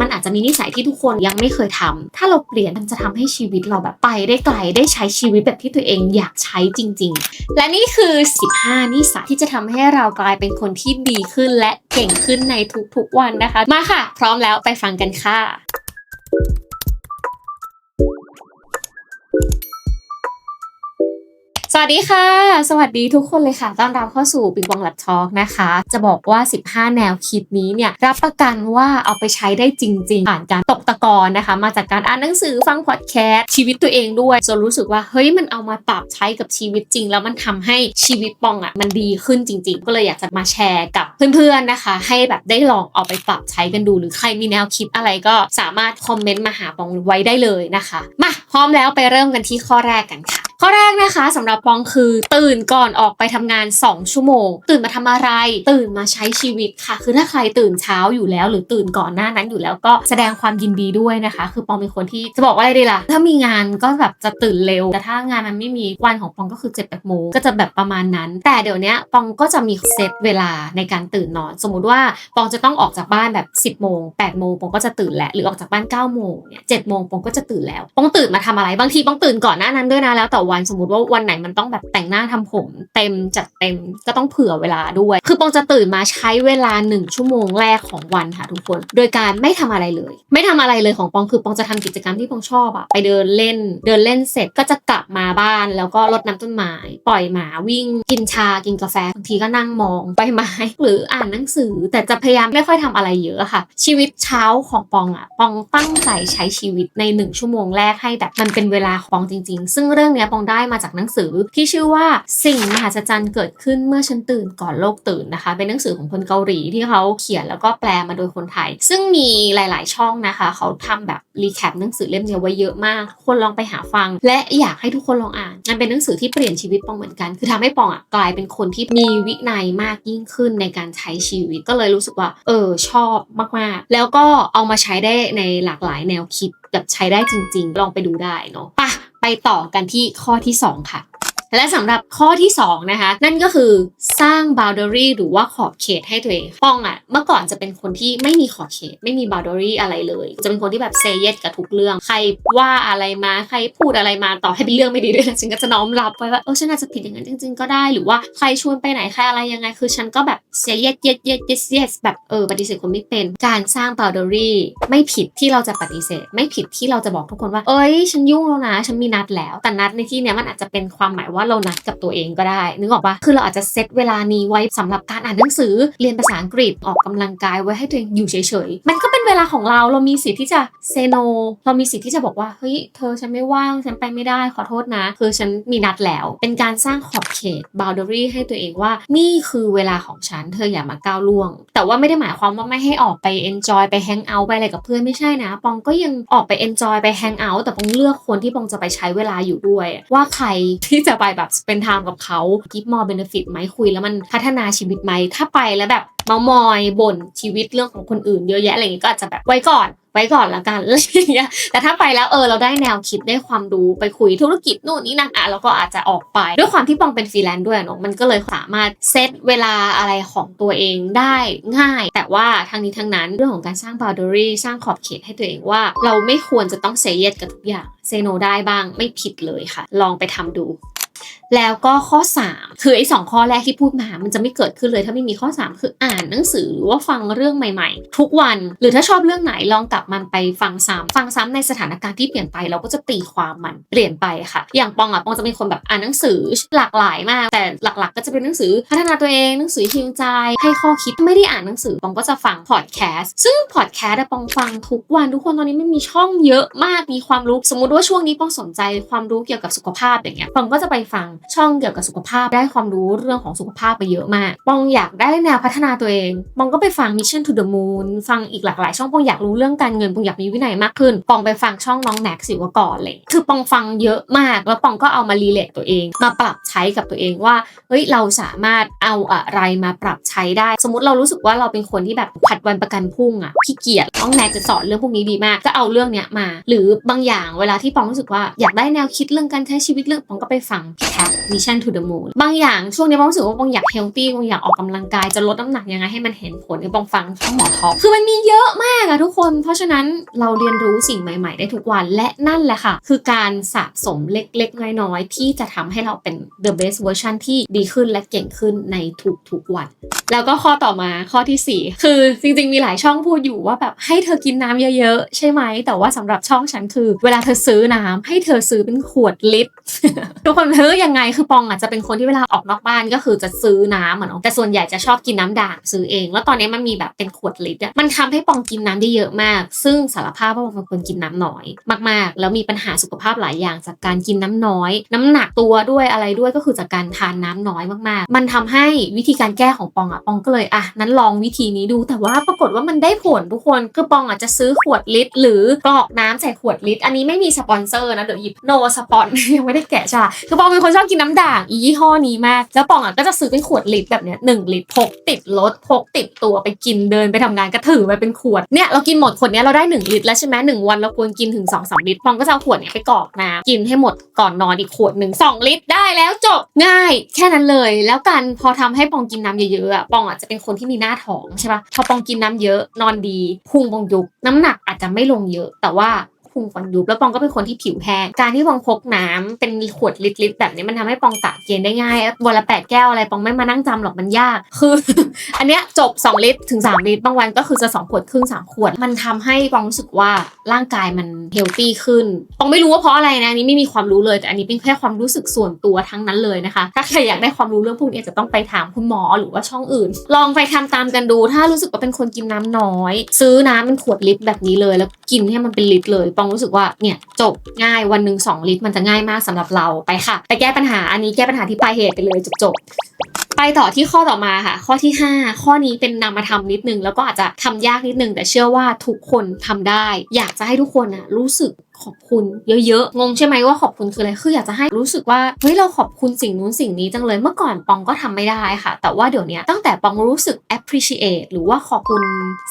มันอาจจะมีนิสัยที่ทุกคนยังไม่เคยทำถ้าเราเปลี่ยนมันจะทำให้ชีวิตเราแบบไปได้ไกลได้ใช้ชีวิตแบบที่ตัวเองอยากใช้จริง ๆ และนี่คือ 15 นิสัยที่จะทำให้เรากลายเป็นคนที่ดีขึ้นและเก่งขึ้นในทุกๆวันนะคะ มาค่ะ พร้อมแล้วไปฟังกันค่ะ สวัสดีค่ะ สวัสดีทุกคนเลยค่ะ ต้อนรับเข้าสู่ปิงปองแลบทอล์กนะคะ จะบอกว่า 15 แนวคิดนี้เนี่ย รับประกันว่าเอาไปใช้ได้จริง ๆ ผ่านการตกตะกอนนะคะ มาจากการอ่านหนังสือฟังพอดแคสต์ชีวิตตัวเองด้วยจนรู้สึกว่าเฮ้ยมันเอามาปรับใช้กับชีวิตจริง แล้วมันทำให้ชีวิตปองอะมันดีขึ้นจริง ๆ ก็เลยอยากจะมาแชร์กับเพื่อนๆนะคะ ให้แบบได้ลองเอาไปปรับใช้กันดู หรือใครมีแนวคิดอะไรก็สามารถคอมเมนต์มาหาปองไว้ได้เลยนะคะมาพร้อมแล้วไปเริ่มกันที่ข้อแรกกันค่ะ ข้อแรกนะคะสำหรับปองคือตื่นก่อนออกไปทำงาน 2 ชั่วโมง ตื่นมาทำอะไร ตื่นมาใช้ชีวิตค่ะ คือถ้าใครตื่นเช้าอยู่แล้ว หรือตื่นก่อนหน้านั้นอยู่แล้วก็แสดงความยินดีด้วยนะคะ คือปองเป็นคนที่จะบอกว่าอะไรดีล่ะ ถ้ามีงานก็แบบจะตื่นเร็ว แต่ถ้างานมันไม่มีวันของปองก็คือ7จ็ดแปดโมงก็จะแบบประมาณนั้น แต่เดี๋ยวนี้ปองก็จะมีเซตเวลาในการตื่นนอน สมมุติว่าปองจะต้องออกจากบ้านแบบ 10บโมงแปดโมงปองก็จะตื่นแล้วหรือออกจากบ้าน9ก้าโมงเนี่ยเจ็ดโมงปองก็จะตื่นแล้วปองตื่นมาทำอะไร บางทีปองตื่นก่อนหน้านั้นด้วยนะแล้วแต่วัน สมมติว่าวันไหนมันต้องแบบแต่งหน้าทำผมเต็มจัดเต็มก็ต้องเผื่อเวลาด้วย คือปองจะตื่นมาใช้เวลา 1 ชั่วโมงแรกของวันค่ะทุกคน โดยการไม่ทำอะไรเลย ไม่ทำอะไรเลยของปองคือปองจะทำกิจกรรมที่ปองชอบอะไปเดินเล่น เดินเล่นเสร็จก็จะกลับมาบ้านแล้วก็รดน้ำต้นไม้ปล่อยหมาวิ่ง กินชากินกาแฟบางทีก็นั่งมองใบไม้หรืออ่านหนังสือ แต่จะพยายามไม่ค่อยทำอะไรเยอะค่ะ ชีวิตเช้าของปองอะปองตั้งใจใช้ชีวิตในหนึ่งชั่วโมงแรกให้แบบมันเป็นเวลาของปองจริง ๆ ซึ่งเรื่องเนี้ยปองได้มาจากหนังสือที่ชื่อว่าสิ่งมหัศจรรย์เกิดขึ้นเมื่อฉันตื่นก่อนโลกตื่นนะคะ เป็นหนังสือของคนเกาหลีที่เขาเขียนแล้วก็แปลมาโดยคนไทย ซึ่งมีหลาย ๆ ช่องนะคะ เขาทำแบบรีแคปหนังสือเล่มเนี้ไว้เยอะมากคนลองไปหาฟัง และอยากให้ทุกคนลองอ่านมันเป็นหนังสือที่เปลี่ยนชีวิตปองเหมือนกัน คือทำให้ปองอะกลายเป็นคนที่มีวินัยมากยิ่งขึ้นในการใช้ชีวิตก็เลยรู้สึกว่า เออชอบมาก ๆ แล้วก็เอามาใช้ได้ในหลากหลายแนวคิดแบบใช้ได้จริง ๆ ลองไปดูได้เนาะปะ ไปต่อกันที่ข้อที่สองค่ะ และสำหรับข้อที่2นะคะนั่นก็คือสร้าง boundary หรือว่าขอบเขตให้ตัวเองป้องอะเมื่อก่อนจะเป็นคนที่ไม่มีขอบเขต ไม่มี boundary อะไรเลย จะเป็นคนที่แบบ say yes กับทุกเรื่อง ใครว่าอะไรมาใครพูดอะไรมาต่อให้เป็นเรื่องไม่ดีด้วยนะฉันก็จะน้อมรับไว้ว่าเออฉันอาจจะผิดอย่างนั้นจริง ๆ ก็ได้หรือว่าใครชวนไปไหนใครอะไรยังไง คือฉันก็แบบ say yes yes yes yes yes แบบเออปฏิเสธคนไม่เป็น การสร้าง boundary ไม่ผิดที่เราจะปฏิเสธ ไม่ผิดที่เราจะบอกทุกคนว่า เอ้ย ฉันยุ่งแล้วนะ ฉันมีนัดแล้ว แต่นัดในที่เนี้ยมันอาจจะเป็นความหมายว่าาเรานัดกับตัวเองก็ได้ นึกออกปะคือเราอาจจะเซตเวลานี้ไว้สำหรับการอ่านหนังสือเรียนภาษาอังกฤษออกกำลังกายไว้ให้ตัวเองอยู่เฉยๆ มันก็เป็นเวลาของเราเรามีสิทธิ์ที่จะเซโน เรามีสิทธิ์ที่จะบอกว่าเฮ้ยเธอฉันไม่ว่างฉันไปไม่ได้ขอโทษนะ คือฉันมีนัดแล้ว เป็นการสร้างขอบเขต boundary ให้ตัวเองว่านี่คือเวลาของฉันเธออย่ามาก้าวล่วง แต่ว่าไม่ได้หมายความว่าไม่ให้ออกไป enjoy ไป hang out ไปอะไรกับเพื่อนไม่ใช่นะ ปองก็ยังออกไป enjoy ไป hang out แต่ปองเลือกคนที่ปองจะไปใช้เวลาอยู่ด้วย ว่าใครที่จะไปแบบ spend time กับเขา give more benefit ไหมคุยแล้วมันพัฒนาชีวิตไหมถ้าไปแล้วแบบเมามอยบ่นชีวิตเรื่องของคนอื่นเยอะแยะอะไรอย่างงี้ก็อาจจะแบบไว้ก่อนไว้ก่อนละกันอะไรอย่างเงี้ย แต่ถ้าไปแล้วเออเราได้แนวคิดได้ความรู้ไปคุยธุรกิจนู่นนี่นั่นอะเราก็อาจจะออกไป ด้วยความที่ปองเป็นฟรีแลนซ์ด้วยเนาะมันก็เลยสามารถเซตเวลาอะไรของตัวเองได้ง่าย แต่ว่าทางนี้ทั้งนั้นเรื่องของการสร้าง boundary สร้างขอบเขตให้ตัวเองว่า เราไม่ควรจะต้องเซเยสกับทุกอย่างเซโนได้บ้างไม่ผิดเลยค่ะ ลองไปทำดู แล้วก็ข้อ 3 คือไอ้สองข้อแรกที่พูดมา มันจะไม่เกิดขึ้นเลยถ้าไม่มีข้อ 3 คืออ่านหนังสือหรือว่าฟังเรื่องใหม่ ๆ ทุกวันหรือถ้าชอบเรื่องไหนลองกลับมันไปฟังซ้ำฟังซ้ำในสถานการณ์ที่เปลี่ยนไปเราก็จะตีความมันเปลี่ยนไปค่ะ อย่างปองอะปองจะเป็นคนแบบอ่านหนังสือหลากหลายมาก แต่หลักๆ ก็จะเป็นหนังสือพัฒนาตัวเองหนังสือฮิวใจ ให้ข้อคิดไม่ได้อ่านหนังสือปองก็จะฟังพอดแคสต์ซึ่งพอดแคสต์ปองฟังทุกวันทุกคนตอนนี้มันมีช่องเยอะมากมีความรู้สมมติว่าช่วงนี้ปองสนใจความรู้เกี่ยวกับสุขภาพอย่างเงี้ยปองก็จะไปฟังช่องเกี่ยวกับสุขภาพได้ความรู้เรื่องของสุขภาพไปเยอะมากปองอยากได้แนวพัฒนาตัวเองปองก็ไปฟัง Mission to the Moon ฟังอีกหลากหลายช่องปองอยากรู้เรื่องการเงินปองอยากมีวินัยมากขึ้นปองไปฟังช่องน้องแน็กสิวกรเลยคือปองฟังเยอะมาก แล้วปองก็เอามารีเลทตัวเอง มาปรับใช้กับตัวเองว่าเฮ้ยเราสามารถเอาอะไรมาปรับใช้ได้ สมมติเรารู้สึกว่าเราเป็นคนที่แบบผัดวันประกันพรุ่งอะขี้เกียจน้องแน็กจะสอนเรื่องพวกนี้ดีมาก ก็เอาเรื่องเนี้ยมา หรือบางอย่างเวลาที่ปองรู้สึกว่าอยากได้แนวคิดเรื่องการใช้ชีวิตเรื่องปองก็ไปฟังพี่แท็ Mission to the Moon บางอย่างช่วงนี้ปองรู้สึกว่าปองอยากเฮลตี้ปองอยากออกกำลังกายจะลดน้ำหนักยังไงให้มันเห็นผลเนี่ยปองฟังช่องหมอท็อกคือมันมีเยอะมากอะทุกคน เพราะฉะนั้นเราเรียนรู้สิ่งใหม่ๆ ได้ทุกวันและนั่นแหละค่ะ คือการสะสมเล็กๆ น้อยๆ ที่จะทำให้เราเป็น the best version ที่ดีขึ้นและเก่งขึ้นในทุกๆวัน แล้วก็ข้อต่อมาข้อทีสี่4 คือจริงๆมีหลายช่องพูดอยู่ว่าแบบให้เธอกินน้ำเยอะๆ ใช่ไหม แต่ว่าสำหรับช่องฉันคือ เวลาเธอซื้อน้ำให้เธอซื้อเป็นขวดลิตรทุกคนเฮ้ยยังไงคือปองอาจจะเป็นคนที่เวลาออกนอกบ้านก็คือจะซื้อน้ำอะเนาะแต่ส่วนใหญ่จะชอบกินน้ำด่างซื้อเอง แล้วตอนนี้มันมีแบบเป็นขวดลิตรมันทำให้ปองกินน้ำได้เยอะมาก ซึ่งสารภาพว่าปองเป็นคนกินน้ำน้อย มากๆ แล้วมีปัญหาสุขภาพหลายอย่างจากการกินน้ำน้อย น้ำหนักตัวด้วยอะไรด้วยก็คือจากการทานน้ำน้อยมากๆ มันทำให้วิธีการแก้ของปองอะปองก็เลยอะนั้นลองวิธีนี้ดู แต่ว่าปรากฏว่ามันได้ผลทุกคนคือปองอาจจะซื้อขวดลิตร หรือกรอกน้ำใส่ขวดลิตร อันนี้ไม่มีสปอนเซอร์นะเดี๋ยวหยิบโนสปอนยังไม่ได้แกะใช่คือปองเป็นคนชอบกินน้ำด่างอียี่ห้อนี้มาก แล้วปองอะก็จะซื้อเป็นขวดลิตรแบบเนี้ยหนึ่งลิตรพกติดรถพกติดตัวไปกินเดินไปทำงานก็ถือไปเป็นขวดเนี่ยเรากินหมดขวดเนี้ยเราได้หนึ่งลิตรแล้วใช่ไหมหนึ่งวันเราควรกินถึงสองสามลิตรปองก็จะเอาขวดเนี้ยไปกรอกน้ำกินให้หมดก่อนนอนอีกขวดหนึ่งสองลิตรได้แล้วจบง่าย แค่นั้นเลย แล้วกันพอทำให้ปองกินน้ำเยอะๆอะปองอะจะเป็นคนที่มีหน้าท้องใช่ปะพอปองกินน้ำเยอะนอนดีพุงปองยุบน้ำหนักอาจจะไม่ลงเยอะ แต่ว่า พุงปองยุบแล้วปองก็เป็นคนที่ผิวแห้งการที่ปองพกน้ำเป็นขวดลิตรๆแบบนี้มันทำให้ปองกเกณฑ์ได้ง่ายวันละแปดแก้วอะไรปองไม่มานั่งจำหรอกมันยาก คือ อันเนี้ยจบ 2 ลิตรถึง 3 ลิตรบางวันก็คือจะ 2 ขวดครึ่ง 3 ขวด มันทำให้ปองรู้สึกว่าร่างกายมันเฮลตี้ขึ้นปองไม่รู้ว่าเพราะอะไรนะอันนี้ไม่มีความรู้เลยแต่อันนี้เป็นแค่ความรู้สึกส่วนตัวทั้งนั้นเลยนะคะ ถ้าใครอยากได้ความรู้เรื่องพวกนี้จะต้องไปถามคุณหมอหรือว่าช่องอื่น ลองไปทำตามกันดู ถ้ารู้สึกว่าเป็นคนกินน้ำน้อย ซื้อน้ำเป็นขวดลิตรแบบนี้เลย แล้วกินให้มันเป็นลิตรเลยปองรู้สึกว่าเนี่ยจบง่ายวันหนึ่งสองลิตรมันจะง่ายมากสำหรับเราไปค่ะ ไปแก้ปัญหาอันนี้แก้ปัญหาที่ปลายเหตุไปเลยจบๆไปต่อที่ข้อต่อมาค่ะ ข้อที่ 5 ข้อนี้เป็นนามธรรมนิดนึง แล้วก็อาจจะทำยากนิดนึง แต่เชื่อว่าทุกคนทำได้ อยากจะให้ทุกคนอะรู้สึก ขอบคุณเยอะๆ งงใช่ไหมว่าขอบคุณคืออะไร คืออยากจะให้รู้สึกว่าเฮ้ยเราขอบคุณสิ่งนู้นสิ่งนี้จังเลย เมื่อก่อนปองก็ทำไม่ได้ค่ะ แต่ว่าเดี๋ยวนี้ตั้งแต่ปองรู้สึก appreciate หรือว่าขอบคุณ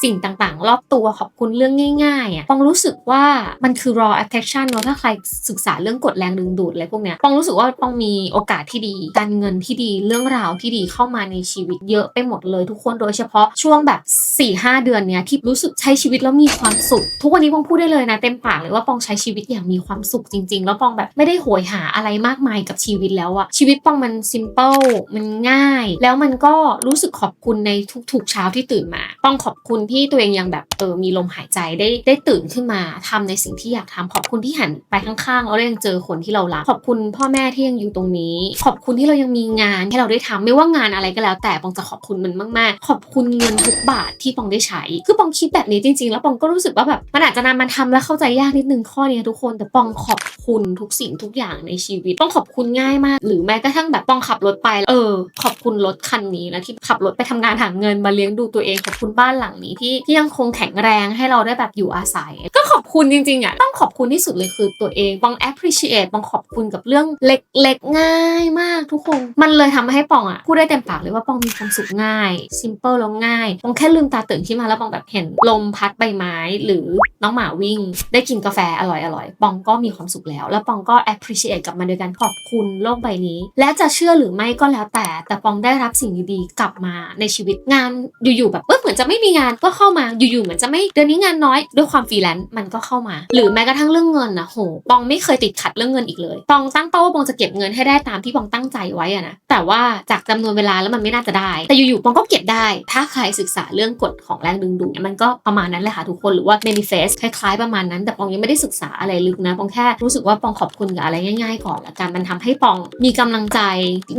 สิ่งต่างๆ รอบตัวขอบคุณเรื่องง่ายๆอะปองรู้สึกว่ามันคือ raw attraction เนอะถ้าใครศึกษาเรื่องกฎแรงดึงดูดอะไรพวกเนี้ยปองรู้สึกว่าปองมีโอกาสที่ดี การเงินที่ดีเรื่องราวที่ดีเข้ามาในชีวิตเยอะไปหมดเลยทุกคนโดยเฉพาะช่วงแบบ 4-5 เดือนเนี้ยที่รู้สึกใช้ชีวิตแล้วมีความสุข ทุกวันนี้ปองพูดได้เลยนะเต็มปากเลยว่าปองใช้ชีวิตอย่างมีความสุขจริง ๆ แล้วปองแบบไม่ได้โหยหาอะไรมากมายกับชีวิตแล้วอะชีวิตปองมัน simple มันง่าย แล้วมันก็รู้สึกขอบคุณในทุกๆเช้าที่ตื่นมาปองขอบคุณที่ตัวเองยังแบบเออมีลมหายใจได้ได้ตื่นขึ้นมาทำในสิ่งที่อยากทำขอบคุณที่หันไปข้างๆแล้วเรายังเจอคนที่เรารักขอบคุณพ่อแม่ที่ยังอยู่ตรงนี้ ขอบคุณที่เรายังมีงานให้เราได้ทำไม่ว่างานอะไรก็แล้ว แต่ปองจะขอบคุณมันมากๆ ขอบคุณเงินทุกบาทที่ปองได้ใช้ คือปองคิดแบบนี้จริง ๆ แล้วปองก็รู้สึกว่าแบบมันอาจจะนำมาทำแล้วเข้าใจยากนิดนึงข้อนี้ทุกคนแต่ปองขอบคุณทุกสิ่งทุกอย่างในชีวิต ต้องขอบคุณง่ายมาก หรือแม้กระทั่งแบบปองขับรถไปเออ ขอบคุณรถคันนี้นะที่ขับรถไปทำงานหาเงินมาเลี้ยงดูตัวเองขอบคุณบ้านหลังนี้ที่ที่ยังคงแข็งแรงให้เราได้แบบอยู่อาศัย ก็ขอบคุณจริงๆอะต้องขอบคุณที่สุดเลยคือตัวเองปอง appreciate ปองขอบคุณกับเรื่องเล็กๆง่ายมากทุกคน มันเลยทำให้ปองอะพูดได้เต็มปากเลยว่าปองมีความสุขง่าย simple แล้วง่ายปองแค่ลืมตาตื่นขึ้นมาแล้วปองแบบเห็นลมพัดใบไม้ หรือน้องหมาวิ่ง ได้กินกาแฟอร่อยๆปองก็มีความสุขแล้ว แล้วปองก็ appreciate กับมันโดยการขอบคุณโลกใบนี้ และจะเชื่อหรือไม่ก็แล้วแต่ แต่ปองได้รับสิ่งดีๆกลับมาในชีวิตงานอยู่ๆแบบเออเหมือนจะไม่มีงานก็เข้ามาอยู่ๆเหมือนจะไม่เดือนนี้งานน้อยด้วยความฟรีแลนซ์มันก็เข้ามา หรือแม้กระทั่งเรื่องเงินนะโหปองไม่เคยติดขัดเรื่องเงินอีกเลยปองตั้งเป้าว่าปองจะเก็บเงินให้ได้ตามที่ปองตั้งใจไว้อะนะแต่ว่าจากจำนวนเวลาแล้วมันไม่น่าจะได้ แต่อยู่ๆปองก็เก็บได้ ถ้าใครศึกษาเรื่องกฎของแรงดึงดูดมันก็ประมาณนั้นแหละค่ะทุกคนหรือว่า manifest คล้ายๆประมาณนั้น แต่ปองยังไม่ได้ศึกษาอะไรลึกนะปองแค่รู้สึกว่าปองขอบคุณกับอะไรง่าย ๆ ก่อนละกันมันทำให้ปองมีกำลังใจ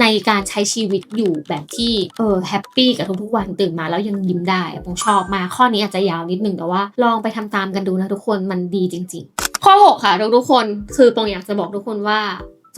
ในการใช้ชีวิตอยู่แบบที่เออแฮปปี้กับทุกๆวันตื่นมาแล้วยังยิ้มได้ปองชอบมาข้อนี้อาจจะยาวนิดนึงแต่ว่าลองไปทำตามกันดูนะทุกคนมันดีจริง ๆ ข้อ 6 ค่ะทุกๆคนคือปองอยากจะบอกทุกคนว่า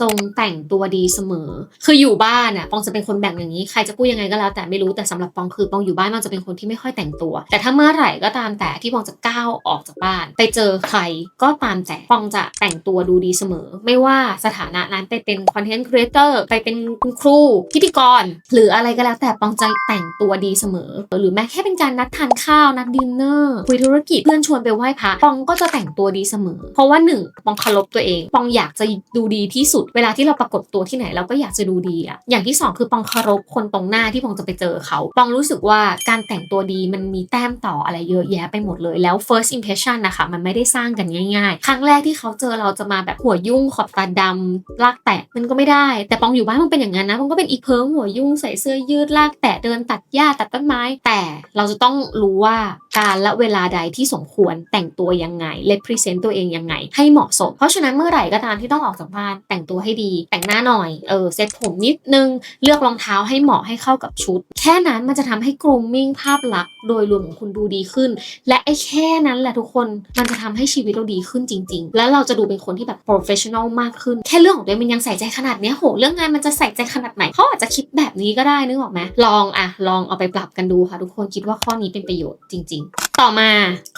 จงแต่งตัวดีเสมอ คืออยู่บ้านอะปองจะเป็นคนแบ่งอย่างนี้ ใครจะพูดยังไงก็แล้วแต่ไม่รู้ แต่สำหรับปองคือปองอยู่บ้านมันจะเป็นคนที่ไม่ค่อยแต่งตัว แต่ถ้าเมื่อไหร่ก็ตามแต่ที่ปองจะก้าวออกจากบ้าน ไปเจอใครก็ตามแต่ปองจะแต่งตัวดูดีเสมอ ไม่ว่าสถานะนั้นไปเป็นคอนเทนต์ครีเอเตอร์ไปเป็นคุณครูพิธีกร หรืออะไรก็แล้วแต่ปองจะแต่งตัวดีเสมอ หรือแม้แค่เป็นการนัดทานข้าวนัดดินเนอร์คุยธุรกิจเพื่อนชวนไปไหว้พระปองก็จะแต่งตัวดีเสมอ เพราะว่าหนึ่งปองเคารพตัวเองปองอยากจะดูดีที่สุดเวลาที่เราปรากฏตัวที่ไหนเราก็อยากจะดูดีอะอย่างที่สองคือปองเคารพคนตรงหน้าที่ปองจะไปเจอเขาปองรู้สึกว่าการแต่งตัวดีมันมีแต้มต่ออะไรเยอะแยะไปหมดเลยแล้ว first impression นะคะมันไม่ได้สร้างกันง่ายๆ ครั้งแรกที่เขาเจอเราจะมาแบบหัวยุ่งขอบตาดำลากแตะมันก็ไม่ได้ แต่ปองอยู่บ้านมันเป็นอย่างนั้นนะปองก็เป็นอีเพิงหัวยุ่งใส่เสื้อยืดลากแตะเดินตัดหญ้าตัดต้นไม้ แต่เราจะต้องรู้ว่าการและเวลาใดที่สมควรแต่งตัวยังไง represent ตัวเองยังไง ให้เหมาะสม เพราะฉะนั้นเมื่อไหร่ก็ตามที่ต้องออกจากบ้านแต่งตัวให้ดี แต่งหน้าหน่อย เออ เซ็ตผมนิดนึง เลือกรองเท้าให้เหมาะให้เข้ากับชุด แค่นั้นมันจะทำให้ grooming ภาพลักษณ์โดยรวมของคุณดูดีขึ้น และไอ้แค่นั้นแหละทุกคน มันจะทำให้ชีวิตเราดีขึ้นจริง ๆ แล้วเราจะดูเป็นคนที่แบบ professional มากขึ้น แค่เรื่องของตัวเองมันยังใส่ใจขนาดนี้โห เรื่องงานมันจะใส่ใจขนาดไหนเขาอาจจะคิดแบบนี้ก็ได้นึกออกไหมลองอะลองเอาไปปรับกันดูค่ะทุกคนคิดว่าข้อนี้เป็นประโยชน์จริง ๆ ต่อมา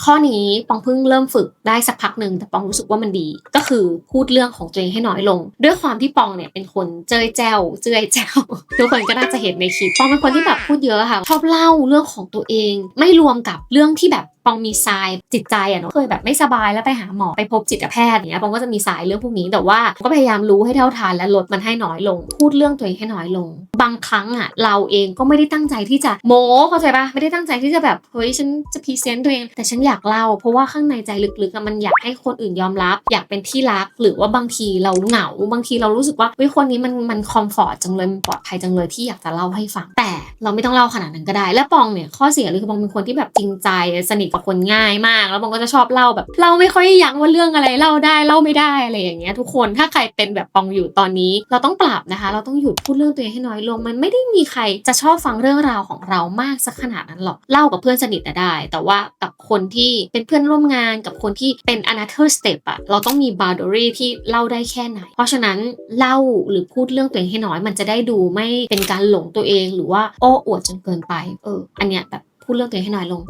ข้อนี้ปองเพิ่งเริ่มฝึกได้สักพักหนึ่งแต่ปองรู้สึกว่ามันดี ก็คือพูดเรื่องของตัวเองให้น้อยลง ด้วยความที่ปองเนี่ยเป็นคนเจยแจวเจยแจวทุกคนก็น่าจะเห็นในคลิปปองเป็นคนที่แบบพูดเยอะค่ะชอบเล่าเรื่องของตัวเอง ไม่รวมกับเรื่องที่แบบ ปองมีทรายจิตใจอะเนาะเคยแบบไม่สบายแล้วไปหาหมอไปพบจิตแพทย์อย่างเนี้ยปองก็จะมีสายเรื่องพวกนี้แต่ว่าก็พยายามรู้ให้เท่าทานและลดมันให้น้อยลง พูดเรื่องตัวเองให้น้อยลง บางครั้งอะเราเองก็ไม่ได้ตั้งใจที่จะโม้เข้าใจปะไม่ได้ตั้งใจที่จะแบบเฮ้ยฉันจะพรีเซนต์ตัวเอง แต่ฉันอยากเล่า เพราะว่าข้างในใจลึกๆมันอยากให้คนอื่นยอมรับ อยากเป็นที่รัก หรือว่าบางทีเราเหงาบางทีเรารู้สึกว่าเฮ้ยคนนี้มันมันคอมฟอร์ตจังเลยมันปลอดภัยจังเลยที่อยากจะเล่าให้ฟังแต่เราไม่ต้องเล่าขนาดนั้นก็ได้ และปองเนี่ยข้อเสียเลยคือปองเป็นคนที่แบบจริงใจสนิทกับคนง่ายมาก แล้วปองก็จะชอบเล่าแบบเล่าไม่ค่อยยั้งว่าเรื่องอะไรเล่าได้เล่าไม่ได้อะไรอย่างเงี้ยทุกคนถ้าใครเป็นแบบปองอยู่ตอนนี้ เราต้องปรับนะคะ เราต้องหยุดพูดเรื่องตัวเองให้น้อยลง มันไม่ได้มีใครจะชอบฟังเรื่องราวของเรามากสักขนาดนั้นหรอกเล่ากับเพื่อนสนิทได้ แต่ว่ากับคนที่เป็นเพื่อนร่วมงานกับคนที่เป็น another step อะเราต้องมี boundary ที่เล่าได้แค่ไหน เพราะฉะนั้นเล่าหรือพูดเรื่องตัวเองให้น้อย มันจะได้ดูไม่เป็นการหลงตัวเองหรือว่าโอ้อวดจนเกินไป เออ อันเนี้ยแบบพูดเรื่องตัวเองให้น้อยลง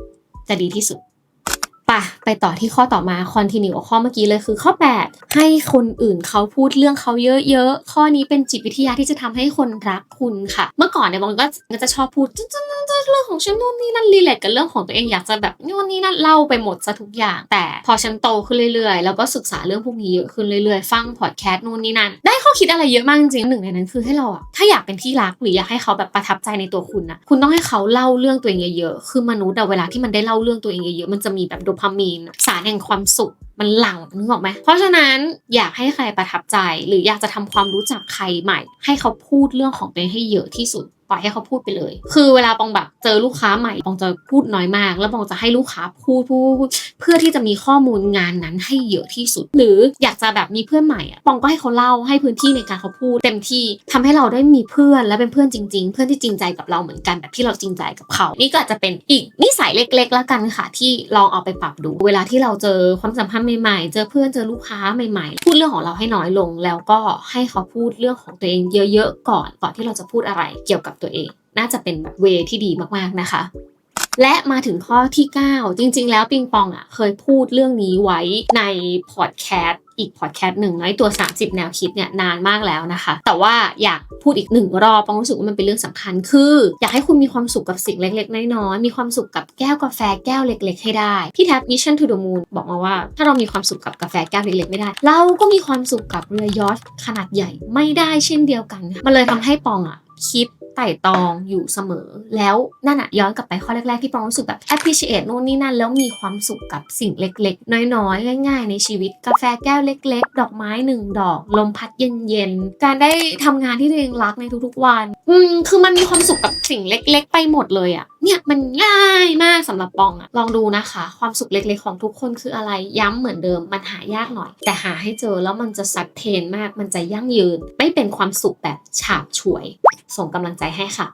จะดีที่สุดะไปต่อที่ข้อต่อมาคอนติเนียกับข้อเมื่อกี้เลยคือข้อ 8 ให้คนอื่นเขาพูดเรื่องเขาเยอะๆ ข้อนี้เป็นจิตวิทยาที่จะทำให้คนรักคุณค่ะ เมื่อก่อนเนี่ยบางก็ก็จะชอบพูดเรื่องของฉันนู่นนี่นั่นรีเลทกับเรื่องของตัวเองอยากจะแบบนู่นนี่นั่นเล่าไปหมดซะทุกอย่าง แต่พอฉันโตขึ้นเรื่อยๆ แล้วก็ศึกษาเรื่องพวกนี้เยอะขึ้นเรื่อยๆ ฟังพอดแคสต์นู่นนี่นั่นได้ข้อคิดอะไรเยอะมากจริงๆหนึ่งในนั้นคือให้เราอะถ้าอยากเป็นที่รักหรืออยากให้เขาแบบประทับใจในตัวคุณนะคุณต้องให้เขาเล่าเรื่องตัวเองเยอะๆคือมนุษย์เวลาที่มันได้เล่าเรื่องตัวเองเยอะๆมันจะมีแบบโดพามีน สารแห่งความสุขมันหลั่งนึกออกไหม เพราะฉะนั้นอยากให้ใครประทับใจ หรืออยากจะทำความรู้จักใครใหม่ ให้เขาพูดเรื่องของตัวเองให้เยอะที่สุดปล่อยให้เขาพูดไปเลย คือเวลาปองแบบเจอลูกค้าใหม่ปองจะพูดน้อยมาก แล้วปองจะให้ลูกค้าพูดพูดเพื่อที่จะมีข้อมูลงานนั้นให้เยอะที่สุด หรืออยากจะแบบมีเพื่อนใหม่อะปองก็ให้เขาเล่าให้พื้นที่ในการเขาพูดเต็มที่ทำให้เราได้มีเพื่อนและเป็นเพื่อนจริง ๆ เพื่อนที่จริงใจกับเราเหมือนกันแบบที่เราจริงใจกับเขา นี่ก็อาจจะเป็นอีกนิสัยเล็ก ๆ แล้วกันค่ะ ที่ลองเอาไปปรับดู เวลาที่เราเจอความสัมพันธ์ใหม่ๆ เจอเพื่อนเจอลูกค้าใหม่ ๆ พูดเรื่องของเราให้น้อยลง แล้วก็ให้เขาพูดเรื่องของตัวเองเยอะ ๆ ก่อนก่อนที่เราจะพูดอะไรเกี่ยวกับตัวเอง น่าจะเป็นแบบเวที่ดีมากๆนะคะ และมาถึงข้อที่ 9 จริง ๆ แล้วปิงปองอะเคยพูดเรื่องนี้ไว้ในพอดแคสต์อีกพอดแคสต์หนึ่งในตัว 30 แนวคิดเนี่ยนานมากแล้วนะคะ แต่ว่าอยากพูดอีกหนึ่งรอบปองรู้สึกว่ามันเป็นเรื่องสำคัญ คือ อยากให้คุณมีความสุขกับสิ่งเล็กๆ น้อยๆ มีความสุขกับแก้วกาแฟแก้วเล็ก ๆ ให้ได้ พี่แท็บ Mission to the Moon บอกมาว่า ถ้าเรามีความสุขกับกาแฟแก้วเล็กๆ ไม่ได้ เราก็มีความสุขกับเรือยอชขนาดใหญ่ไม่ได้เช่นเดียวกัน มันเลยทำให้ปองอะ คิดไต่ตองอยู่เสมอ แล้วนั่นอะย้อนกลับไปข้อแรก ๆ ที่ปองรู้สึกแบบ appreciate นู่นนี่นั่น แล้วมีความสุขกับสิ่งเล็ก ๆ น้อยๆ ง่าย ๆ ในชีวิต กาแฟแก้วเล็ก ๆ ดอกไม้หนึ่งดอก ลมพัดเย็นๆ การได้ทำงานที่ตัวเองรักในทุกๆวัน อืมคือมันมีความสุขกับสิ่งเล็ก ๆ ไปหมดเลยอะ เนี่ยมันง่ายมากสำหรับปองอะลองดูนะคะ ความสุขเล็กๆของทุกคนคืออะไรย้ำเหมือนเดิมมันหายากหน่อย แต่หาให้เจอแล้วมันจะซัดเทนมากมันจะยั่งยืน ไม่เป็นความสุขแบบฉาบฉวย ส่งกำลังใจให้ค่ะ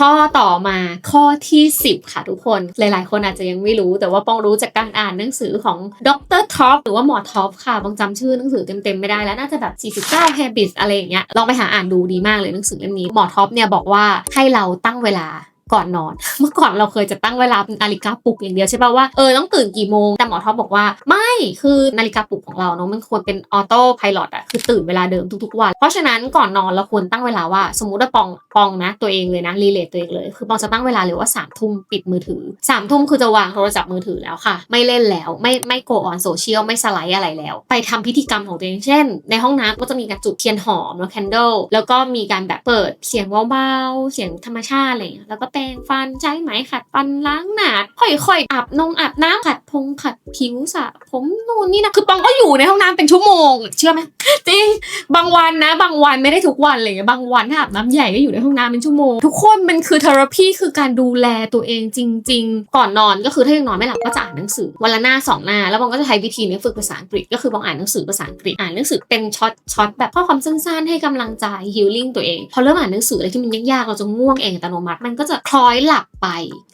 ข้อต่อมาข้อที่ 10 ค่ะทุกคนหลาย ๆ คนอาจจะยังไม่รู้ แต่ว่าป้องรู้จากการอ่านหนังสือของดรท็อปหรือว่าหมอท็อปค่ะบางจำชื่อหนังสือเต็ม ๆ ไม่ได้แล้วน่าจะแบบ49 habits อะไรอย่างเงี้ยลองไปหาอ่านดูดีมากเลยหนังสือเล่มนี้หมอท็อปเนี่ยบอกว่าให้เราตั้งเวลา ก่อนนอน เมื่อก่อนเราเคยจะตั้งเวลาเป็นนาฬิกาปลุกอย่างเดียวใช่ป่ะว่าเออต้องตื่นกี่โมงแต่หมอท็อปบอกว่าไม่คือนาฬิกาปลุกของเราเนาะมันควรเป็นออโต้พายロอะคือตื่นเวลาเดิมทุกๆวัน เพราะฉะนั้นก่อนนอนเราควรตั้งเวลาว่าสมมติว่าปองปองนะตัวเองเลยนะรีเลทตัวเองเลย คือปองจะตั้งเวลาเลยว่าสามทุ่มปิดมือถือสามทุ่มคือจะวางโทรศัพท์มือถือแล้วค่ะ ไม่เล่นแล้วไม่ไม่โกออนโซเชียลไม่สไลด์อะไรแล้ว ไปทำพิธีกรรมของตัวเองเช่น ในห้องน้ำก็จะมีการจุดเทียนหอมแล้วแคนเดิลแล้วก็มีการแบบเปิดเสียงเบาๆเสียงธรรมชาติอะไรแล้วก็แปรงฟันใช้ไหมขัดฟันล้างหนาค่อยๆอาบนงอาบน้ำขัดพงขัดผิวสระผมนู่นนี่นะคือปองก็อยู่ในห้องน้ำเป็นชั่วโมง เชื่อไหมจริงบางวันนะ บางวันไม่ได้ทุกวันเงี้ยบางวันถ้าอาบน้ำใหญ่ก็อยู่ในห้องน้ำเป็นชั่วโมง ทุกคนมันคือเทอราพีคือการดูแลตัวเองจริง ๆ ก่อนนอนก็คือถ้ายังนอนไม่หลับก็จะอ่านหนังสือวันละหน้าสองหน้า แล้วบางก็จะใช้วิธีนี้ฝึกภาษาอังกฤษก็คือบางอ่านหนังสือภาษาอังกฤษอ่านหนังสือเป็นช็อตช็อตแบบข้อความสั้นๆให้กำลังใจฮิลลิ่งตัวเองพอเริ่มอ่านหนังสืออะไรที่มันยากๆเราจะง่วงเองอัตโนมัติมันก็จะคล้อยหลับไป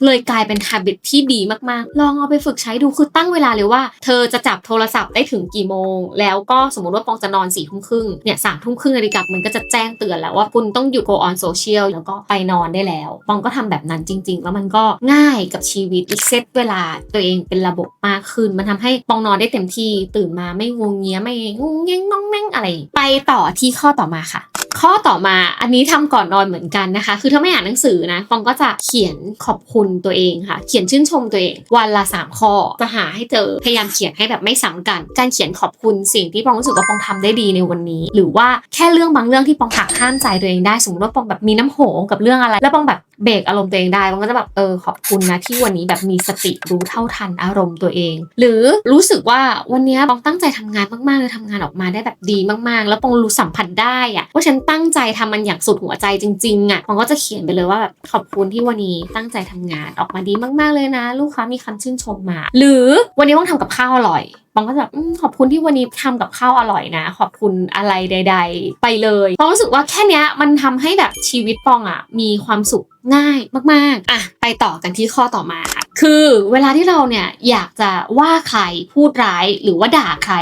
เลยกลายเป็น habit ที่ดีมากๆ ลองเอาไปฝึกใช้ดูคือตั้งเวลาเลยว่า เธอจะจับโทรศัพท์ได้ถึงกี่โมง แล้วก็สมมติว่าปองจะนอนสี่ทุ่มครึ่งเนี่ยสามทุ่มครึ่งนาฬิกามันก็จะแจ้งเตือนแล้วว่าคุณต้องหยุด go on social แล้วก็ไปนอนได้แล้ว ปองก็ทำแบบนั้นจริง ๆ แล้วมันก็ง่ายกับชีวิตเซตเวลาตัวเองเป็นระบบมากขึ้น มันทำให้ปองนอนได้เต็มที่ตื่นมาไม่งวงเงี้ยไม่งงเงงน้องแน่งอะไร ไปต่อที่ข้อต่อมาค่ะ ข้อต่อมาอันนี้ทำก่อนนอนเหมือนกันนะคะ คือถ้าไม่อ่านหนังสือนะปองก็จะเขียนขอบคุณตัวเองค่ะ เขียนชื่นชมตัวเอง วันละสามข้อจะหาให้เจอพยายามเขียนให้แบบไม่ซ้ำกัน การเขียนขอบคุณสิ่งที่ปองรู้สึกว่าปองทำได้ดีในวันนี้ หรือว่าแค่เรื่องบางเรื่องที่ปองหักห้ามใจตัวเองได้สมมติว่าปองแบบมีน้ำโหกับเรื่องอะไร แล้วปองแบบ เบรกอารมณ์ตัวเองได้ปองก็จะแบบเออขอบคุณนะที่วันนี้แบบมีสติรู้เท่าทันอารมณ์ตัวเอง หรือรู้สึกว่าวันนี้ปองตั้งใจทำงานมากๆเลยทำงานออกมาได้แบบดีมากๆ แล้วปองรู้สัมผัสได้อะว่าฉันตั้งใจทำมันอย่างสุดหัวใจจริงๆอะปองก็จะเขียนไปเลยว่าแบบขอบคุณที่วันนี้ตั้งใจทำงานออกมาดีมากๆเลยนะ ลูกค้ามีคำชื่นชมมา หรือวันนี้ปองทำกับข้าวอร่อยปองก็จะแบบขอบคุณที่วันนี้ทำกับข้าวอร่อยนะ ขอบคุณอะไรใด ๆ ไปเลยปองรู้สึกว่าแค่นี้มันทำให้แบบชีวิตปองอะมีความสุขง่ายมากๆ อะ ไปต่อกันที่ข้อต่อมาค่ะ คือเวลาที่เราเนี่ยอยากจะว่าใครพูดร้ายหรือว่าด่าใคร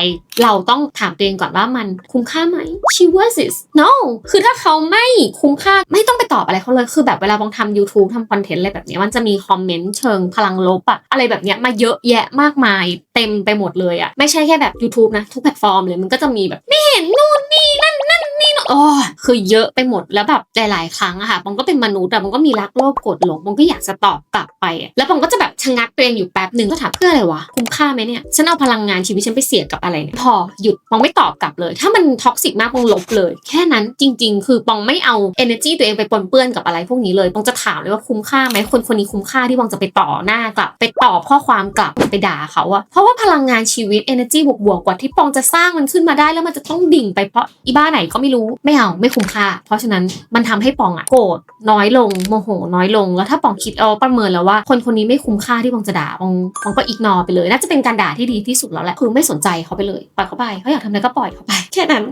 เราต้องถามตัวเองก่อนว่ามันคุ้มค่าไหม she was it no คือถ้าเขาไม่คุ้มค่าไม่ต้องไปตอบอะไรเขาเลย คือแบบเวลาบองทำ YouTube ทำคอนเทนต์อะไรแบบเนี้ยมันจะมีคอมเมนต์เชิงพลังลบอะอะไรแบบเนี้ยมาเยอะแยะมากมายเต็มไปหมดเลยอะไม่ใช่แค่แบบ YouTube นะ ทุกแพลตฟอร์มเลยมันก็จะมีแบบไม่เห็นนู่นนี่นั่น นี่นนโอ้คือเยอะไปหมดแล้วแบบหลาย ๆ ครั้งอะค่ะบองก็เป็นมนุษย์อะบองก็มีรักโลภโกรธหลงบองก็อยากจะตอบกลับไป แล้วบองก็จะแบบชะงักตัวเองอยู่แป๊บหนึ่งก็ถามเพื่ออะไรวะคุ้มค่าไหมเนี่ยฉันเอาพลังงานชีวิตฉันไปเสียกับอะไรเนี่ยพอหยุดบองไม่ตอบกลับเลย ถ้ามันท็อกซิกมากบองลบเลย แค่นั้นจริง ๆ คือปองไม่เอา energy ตัวเองไปปนเปื้อนกับอะไรพวกนี้เลยปองจะถามเลยว่าคุ้มค่าไหมคนคนนี้คุ้มค่าที่ปองจะไปต่อหน้ากลับไปตอบข้อความกลับไปด่าเขาอะเพราะว่าพลังงานชีวิต energy บวกๆกว่าที่ปองจะสร้างมันขึ้นมาได้แล้วมันจะต้องดิ่งไปเพราะอีบ้าไหนก็ไม่รู้ไม่เอาไม่คุ้มค่า เพราะฉะนั้นมันทำให้ปองอะโกรธน้อยลงโมโห น้อยลง แล้วถ้าปองคิดเอาประเมินแล้วว่า คนคนนี้ไม่คุ้มค่าที่ปองจะด่าปองปองก็อิกนอไปเลย น่าจะเป็นการด่าที่ดีที่สุดแล้วแหละคือไม่สนใจเขาไปเลยปล่อยเขาไปเขาอยากทำอะไรก็ปล่อยเขาไปแค่นั้น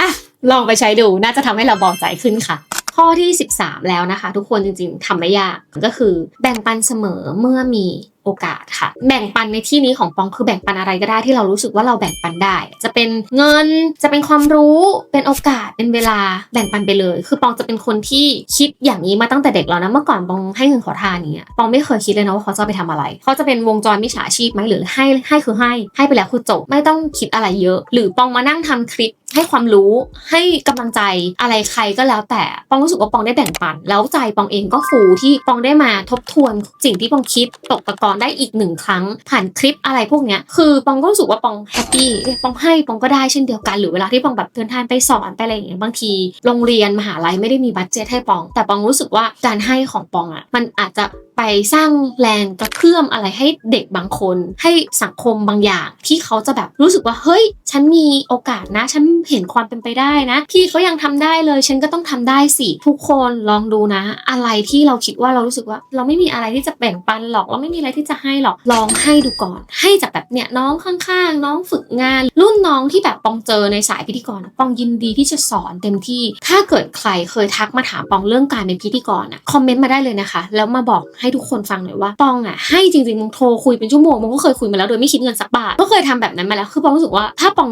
อะลองไปใช้ดูน่าจะทำให้เราเบาใจขึ้นค่ะข้อที่ 13 แล้วนะคะ ทุกคนจริงๆทำไม่ยากก็คือแบ่งปันเสมอเมื่อมีโอกาสค่ะ แบ่งปันในที่นี้ของปองคือแบ่งปันอะไรก็ได้ที่เรารู้สึกว่าเราแบ่งปันได้ จะเป็นเงินจะเป็นความรู้เป็นโอกาสเป็นเวลาแบ่งปันไปเลย คือปองจะเป็นคนที่คิดอย่างนี้มาตั้งแต่เด็กแล้วนะเมื่อก่อนปองให้เงินขอทานอย่างเนี้ยปองไม่เคยคิดเลยนะว่าเขาจะไปทำอะไรเขาจะเป็นวงจรมิจฉาชีพไหมหรือให้ให้คือให้ ให้ไปแล้วคือจบไม่ต้องคิดอะไรเยอะ หรือปองมานั่งทำคลิปให้ความรู้ให้กำลังใจอะไรใครก็แล้วแต่ปองรู้สึกว่าปองได้แบ่งปัน แล้วใจปองเองก็ฟูที่ปองได้มาทบทวนสิ่งที่ปองคิดตกตะกอนได้อีกหนึ่งครั้ง ผ่านคลิปอะไรพวกเนี้ยคือปองก็รู้สึกว่าปองแฮปปี้ปองให้ปองก็ได้เช่นเดียวกันหรือเวลาที่ปองแบบเดินทางไปสอนไปอะไรอย่างเงี้ยบางที โรงเรียนมหาลัยไม่ได้มีบัตเจตให้ปอง แต่ปองรู้สึกว่าการให้ของปองอะมันอาจจะ ไปสร้างแรงกระเพื่อมอะไรให้เด็กบางคน ให้สังคมบางอย่าง ที่เขาจะแบบรู้สึกว่าเฮ้ย ฉันมีโอกาสนะ ฉันเห็นความเป็นไปได้นะพี่เขายังทำได้เลย ฉันก็ต้องทำได้สิทุกคนลองดูนะ อะไรที่เราคิดว่าเรารู้สึกว่า เราไม่มีอะไรที่จะแบ่งปันหรอกเราไม่มีอะไรที่จะให้หรอกลองให้ดูก่อน ให้จากแบบเนี่ยน้องข้างๆ น้องฝึกงาน รุ่นน้องที่แบบปองเจอในสายพิธีกรปองยินดีที่จะสอนเต็มที่ ถ้าเกิดใครเคยทักมาถามปองเรื่องการเป็นพิธีกรอะคอมเมนต์มาได้เลยนะคะ แล้วมาบอกให้ทุกคนฟังหน่อยว่าปองอะให้จริงๆมึงโทรคุยเป็นชั่วโมงมึงก็เคยคุยมาแล้วโดยไม่คิดเงินสักบาทก็เคยทำแบบนั้นมาแล้วคือปองรู้สึกว่าถ้าปอง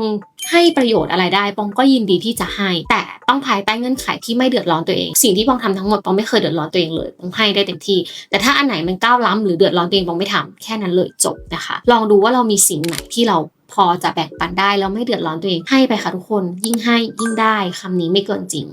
ให้ประโยชน์อะไรได้ปองก็ยินดีที่จะให้ แต่ต้องภายใต้เงื่อนไขที่ไม่เดือดร้อนตัวเอง สิ่งที่ปองทำทั้งหมดปองไม่เคยเดือดร้อนตัวเองเลยปองให้ได้เต็มที่ แต่ถ้าอันไหนมันก้าวล้ำหรือเดือดร้อนตัวเองปองไม่ทำแค่นั้นเลยจบนะคะ ลองดูว่าเรามีสิ่งไหนที่เราพอจะแบ่งปันได้แล้วไม่เดือดร้อนตัวเองให้ไปค่ะทุกคนยิ่งให้ยิ่งได้คำนี้ไม่เกินจริง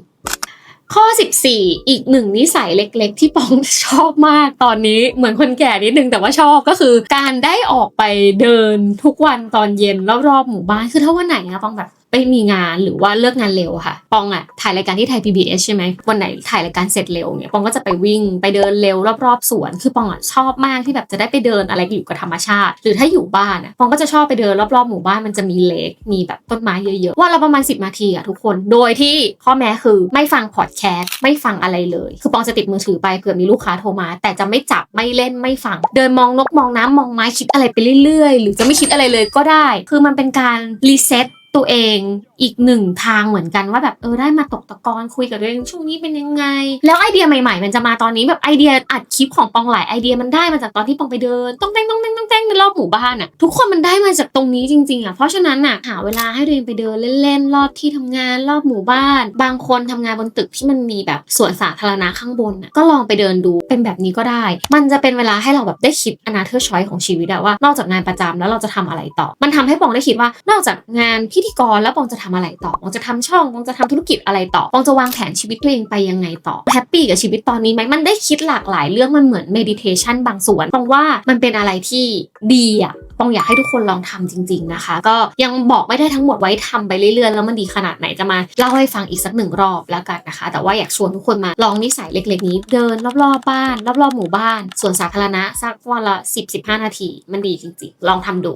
ข้อ 14 อีกหนึ่งนิสัยเล็กๆ ที่ปองชอบมากตอนนี้เหมือนคนแก่นิดนึงแต่ว่าชอบก็คือ การได้ออกไปเดินทุกวันตอนเย็นรอบๆหมู่บ้านคือถ้าวันไหนนะปองแบบ ไม่มีงานหรือว่าเลิกงานเร็วค่ะ ปองอะถ่ายรายการที่ไทย PBS ใช่ไหมวันไหนถ่ายรายการเสร็จเร็วเนี่ยปองก็จะไปวิ่งไปเดินเร็วรอบๆสวน คือปองอะชอบมากที่แบบจะได้ไปเดินอะไรอยู่กับธรรมชาติ หรือถ้าอยู่บ้านอะปองก็จะชอบไปเดินรอบๆหมู่บ้านมันจะมีเลกมีแบบต้นไม้เยอะๆว่าเราประมาณ 10นาทีอะทุกคน โดยที่ข้อแม้คือไม่ฟังพอดแคสต์ไม่ฟังอะไรเลย คือปองจะติดมือถือไปเผื่อมีลูกค้าโทรมา แต่จะไม่จับไม่เล่นไม่ฟัง เดินมองนกมองน้ำมองไม้คิดอะไรไปเรื่อยๆ หรือจะไม่คิดอะไรเลยก็ได้ คือมันเป็นการรีเซ็ต ตัวเองอีกหนึ่งทางเหมือนกันว่าแบบเออได้มาตกตะกอนคุยกับตัวเองช่วงนี้เป็นยังไง แล้วไอเดียใหม่ๆ มันจะมาตอนนี้แบบไอเดียอัดคลิปของปองหลายไอเดียมันได้มาจากตอนที่ปองไปเดินต้องแต้งต้องแต้งต้องแต้งในรอบหมู่บ้านอะทุกคนมันได้มาจากตรงนี้จริงๆอะเพราะฉะนั้นอะหาเวลาให้ตัวเองไปเดินเล่นๆรอบที่ทำงานรอบหมู่บ้าน บางคนทำงานบนตึกที่มันมีแบบสวนสาธารณะข้างบนอะก็ลองไปเดินดูเป็นแบบนี้ก็ได้ มันจะเป็นเวลาให้เราแบบได้คิดอนาเธอร์ชอยของชีวิตอะว่านอกจากงานประจำแล้วเราจะทำอะไรต่อ มันทำให้ปองได้คิดว่านอกจากงานพิธีกรแล้วปองจะทำอะไรต่อปองจะทำช่องปองจะทำธุรกิจอะไรต่อปองจะวางแผนชีวิตตัวเองไปยังไงต่อแฮปปี้กับชีวิตตอนนี้ไหมมันได้คิดหลากหลายเรื่องมันเหมือนเมดิเทชันบางส่วนปองว่ามันเป็นอะไรที่ดีอะปองอยากให้ทุกคนลองทำจริง ๆนะคะ ก็ยังบอกไม่ได้ทั้งหมดไว้ทำไปเรื่อยๆ แล้วมันดีขนาดไหนจะมาเล่าให้ฟังอีกสักหนึ่งรอบแล้วกันนะคะ แต่ว่าอยากชวนทุกคนมาลองนิสัยเล็ก ๆ นี้เดินรอบๆบ้าน รอบๆหมู่บ้านสวนสาธารณะสักวันละ 10-15 นาที มันดีจริง ๆ ลองทำดู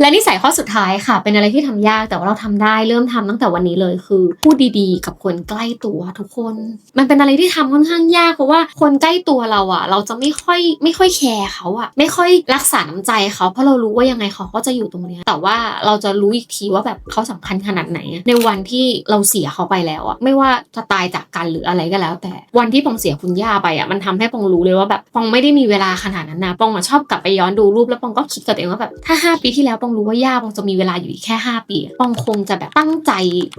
และนิสัยข้อสุดท้ายค่ะ เป็นอะไรที่ทำยากแต่ว่าเราทำได้เริ่มทำตั้งแต่วันนี้เลยคือ พูดดีๆ กับคนใกล้ตัวทุกคน มันเป็นอะไรที่ทำค่อนข้างยากเพราะว่าคนใกล้ตัวเราอะเราจะไม่ค่อยไม่ค่อยแคร์เขาอะไม่ค่อยรักษาน้ำใจเขาเพราะเรารู้ว่ายังไงเขาก็จะอยู่ตรงนี้แต่ว่าเราจะรู้อีกทีว่าแบบเขาสำคัญขนาดไหน ในวันที่เราเสียเขาไปแล้วอะไม่ว่าจะตายจากกันหรืออะไรก็แล้ว แต่วันที่ปองเสียคุณย่าไปอะมันทำให้ปองรู้เลยว่าแบบปองไม่ได้มีเวลาขนาดนั้นนะปองอะชอบกลับไปย้อนดูรูปแล้วปองก็คิดกับตัวเองว่าแบบถ้า 5 ปีที่แล้วปองรู้ว่าย่าปองจะมีเวลาอยู่แค่ 5 ปีปองคงจะแบบตั้งใจ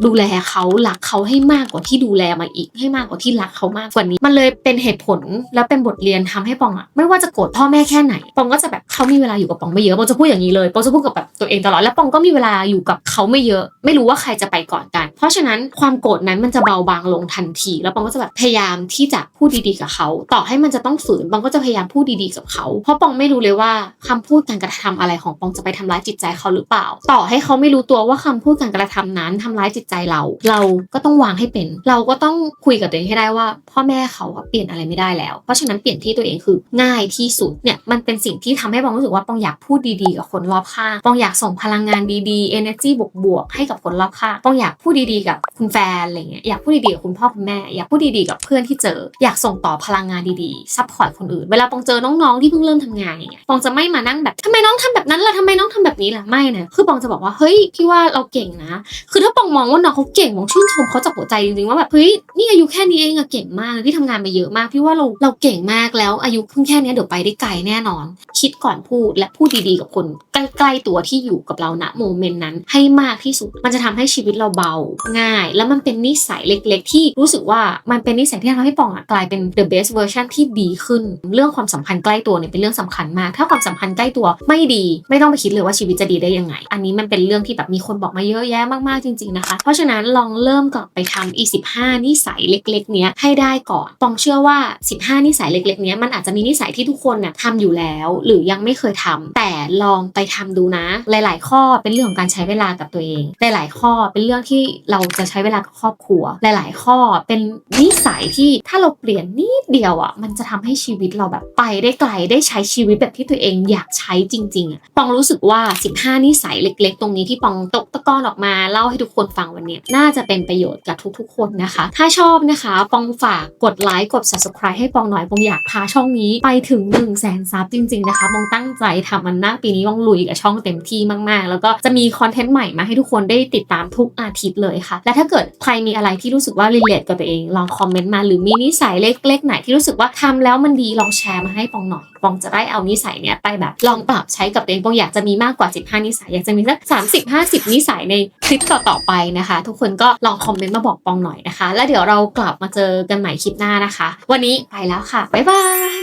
ดูแลเขารักเขาให้มากกว่าที่ดูแลมาอีก ให้มากกว่าที่รักเขามากกว่านี้ มันเลยเป็นเหตุผลแล้วเป็นบทเรียนทำให้ปองอะไม่ว่าจะโกรธพ่อแม่แค่ไหนปองก็จะแบบเขามีเวลาอยู่กับปองไม่เยอะปองจะพูดอย่างนี้เลยปองจะพูดกับแบบตัวเองตลอดแล้วปองก็มีเวลาอยู่กับเขาไม่เยอะ ไม่รู้ว่าใครจะไปก่อนกัน เพราะฉะนั้นความโกรธนั้นมันจะเบาบางลงทันที แล้วปองก็จะแบบพยายามที่จะพูดดีๆกับเขา ต่อให้มันจะต้องฝืนปองก็จะพยายามพูดดีๆกับเขา เพราะปองไม่รู้เลยว่าคำพูดการกระทำอะไรของปองจะไปทำร้ายจิตใจเขาหรือเปล่า ต่อให้เขาไม่รู้ตัวว่าคำพูดการกระทำนั้นทำร้ายจิตใจเรา เราก็ต้องวางให้เป็น เราก็ต้องคุยกับตัวเองให้ได้ว่า พ่อแม่เขาเปลี่ยนอะไรไม่ได้แล้ว เพราะฉะนั้นเปลี่ยนที่ตัวเองคือง่ายที่สุดเนี่ยมันเป็นสิ่งที่ทำให้ปองรู้สึกว่าปองอยากพูดดีๆกับคนรอบข้างปองอยากส่งพลังงานดีๆ energy บวกๆให้กับคนรอบข้างปองอยากพูดดีๆกับคุณแฟนอะไรเงี้ยอยากพูดดีๆกับคุณพ่อคุณแม่อยากพูดดีๆกับเพื่อนที่เจอ อยากส่งต่อพลังงานดีๆซัพพอร์ตคนอื่นเวลาปองเจอน้องๆที่เพิ่งเริ่มทำงานอย่างเงี้ยปองจะไม่มานั่งแบบทำไมน้องทำแบบนั้นล่ะทำไมน้องทำแบบนี้ล่ะไม่นะคือปองจะบอกว่าเฮ้ยพี่ว่าเราเก่งนะ คือถ้าปองมองว่าน้องเขาเก่งปองชื่นชมเขาจากหัวใจจริงๆว่าแบบเฮ้ยนี่อายุแค่นี้เองอะเก่งมากเลยที่ทำงานมาเยอะมากพี่ว่าเราเราเก่งมากแล้วอายุเพิ่งแค่นี้เดี๋ยวไปได้ไกลแน่นอน คิดก่อนพูดและพูดดีๆกับคนใกล้ๆตัวที่อยู่กับเราณโมเมนต์นั้นให้มากที่สุด มันจะทำให้ชีวิตเราเบาง่าย แล้วมันเป็นนิสัยเล็ก ๆ ที่รู้สึกว่ามันเป็นนิสัยที่ทำให้ปองอะกลายเป็น the best version ที่ดีขึ้น เรื่องความสัมพันธ์ใกล้ตัวเนี่ยเป็นเรื่องสำคัญมาก ถ้าความสัมพันธ์ใกล้ตัวไม่ดี ไม่ต้องไปคิดเลยว่าชีวิตจะดีได้ยังไง อันนี้มันเป็นเรื่องที่แบบมีคนบอกมาเยอะแยะมากๆจริงๆนะคะ เพราะฉะนั้นลองเริ่มกลับไปทำอี15นิสัยเล็กๆ เนี้ยให้ได้ก่อนปองเชื่อว่า 15 นิสัยเล็กๆ เนี้ยมันอาจจะมีนิสัยที่ทุกคนน่ะทำอยู่แล้ว หรือยังไม่เคยทำแต่ลองไปทำดูนะ หลาย ๆ ข้อเป็นเรื่องของการใช้เวลากับตัวเองหลายๆข้อเป็นเรื่องที่เราจะใช้เวลากับครอบครัว หลาย ๆ ข้อเป็นนิสัยที่ถ้าเราเปลี่ยนนิดเดียวอะมันจะทำให้ชีวิตเราแบบไปได้ไกลได้ใช้ชีวิตแบบที่ตัวเองอยากใช้จริงๆอะปองรู้สึกว่า15 นิสัยเล็ก ๆ ตรงนี้ที่ปองตกตะกอนออกมาเล่าให้ทุกคนฟังวันนี้น่าจะเป็นประโยชน์กับทุกๆ คนนะคะ ถ้าชอบนะคะปองฝากกดไลค์กด subscribe ให้ปองหน่อยปองอยากพาช่องนี้ไปถึง1นึ่งแสนซับจริง ๆ นะคะปองตั้งใจทำมันหน้าปีนี้ปองลุยกับช่องเต็มที่มากๆ แล้วก็จะมีคอนเทนต์ใหม่มาให้ทุกคนได้ติดตามทุกอาทิตย์เลยค่ะ และถ้าเกิดใครมีอะไรที่รู้สึกว่า relate กับตัวเองลองคอมเมนต์มาหรือมีนิสัยเล็ก ๆ ไหนที่รู้สึกว่าทำแล้วมันดีลองแชร์มาให้ปองหน่อยปองจะได้เอานิสัยเนี้ยไปแบบลองปรับใช้กับตัวเองปองอยากจะมีมากกว่า15นิสัย อยากจะมีสัก 30 50 นิสัยในคลิปต่อๆไปนะคะ ทุกคนก็ลองคอมเมนต์มาบอกปองหน่อยนะคะ แล้วเดี๋ยวเรากลับมาเจอกันใหม่คลิปหน้านะคะ วันนี้ไปแล้วค่ะ บ๊ายบาย